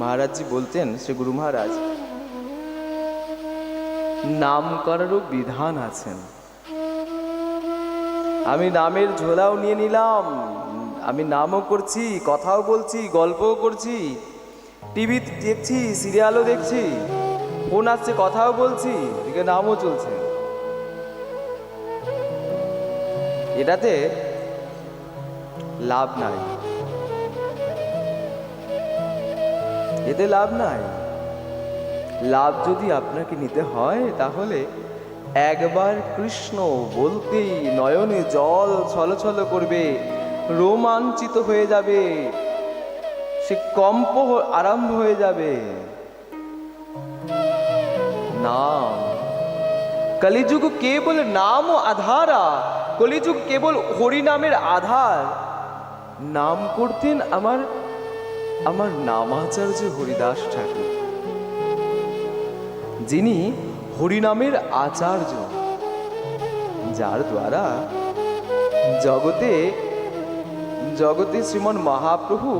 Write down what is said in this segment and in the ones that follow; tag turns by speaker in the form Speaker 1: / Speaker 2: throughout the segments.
Speaker 1: মহারাজজি বলতেন, শ্রী গুরু মহারাজ নাম করারও বিধান আছেন আমি নামের ঝোলাও নিয়ে নিলাম, আমি নামও করছি, কথাও বলছি, গল্পও করছি টিভি দেখছি, সিরিয়ালও দেখছি, ফোন আসছে, কথাও বলছি, এদিকে নামও চলছে। এটাতে লাভ নাই। এতে লাভ নাই। লাভ যদি আপনাকে নিতে হয়, তাহলে একবার কৃষ্ণ বলতেই নয়নে জল ছলছল করবে, রোমাঞ্চিত হয়ে যাবে, সে কম্প আরম্ভ হয়ে যাবে। নাম। কলিযুগ কেবল নাম আধারা, কলিযুগ কেবল হরিনামের আধার। নাম করতেন আমার আমার নামাচার্য হরিদাস ঠাকুর, যিনি হরিনামের আচার্য, যার দ্বারা জগতে জগতে শ্রীমন মহাপ্রভু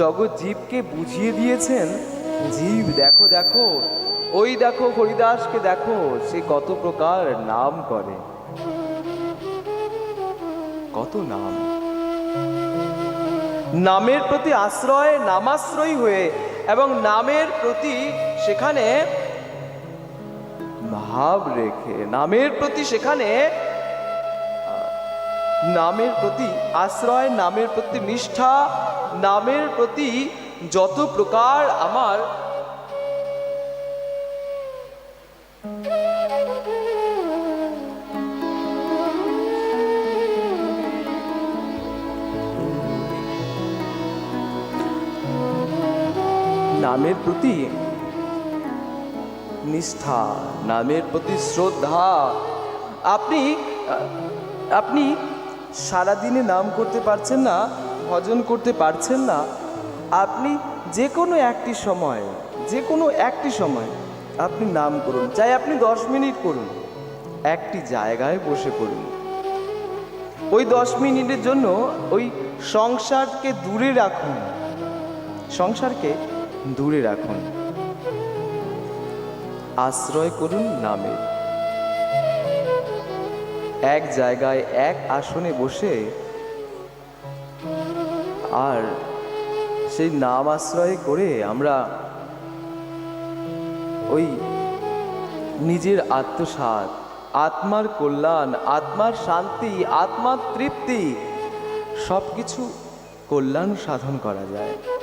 Speaker 1: জগৎ জীবকে বুঝিয়ে দিয়েছেন, জীব, দেখো দেখো, ওই দেখো হরিদাসকে দেখো, সে কত প্রকার নাম করে। কত নাম? নামের প্রতি আশ্রয়, নামাশ্রয়ী হয়ে এবং নামের প্রতি সেখানে ভাব রেখে, নামের প্রতি সেখানে নামের প্রতি আশ্রয়, নামের প্রতি নিষ্ঠা, নামের প্রতি যত প্রকার আমার নামের প্রতি নিষ্ঠা, নামের প্রতি শ্রদ্ধা। আপনি আপনি সারাদিনে নাম করতে পারছেন না, ভজন করতে পারছেন না। আপনি যে কোনো একটি সময় যে কোনো একটি সময় আপনি নাম করুন। চাই আপনি দশ মিনিট করুন। একটি জায়গায় বসে করুন ওই দশ মিনিটের জন্য ওই সংসারকে দূরে রাখুন। সংসারকে দূরে রাখুন। আশ্রয় করুন নামে। এক জায়গায় এক আসনে বসে আর সেই নাম আশ্রয় করে আমরা ওই নিজের আত্মসাত আত্মার কল্যাণ, আত্মার শান্তি, আত্মার তৃপ্তি সব কিছু কল্যাণ সাধন করা যায়।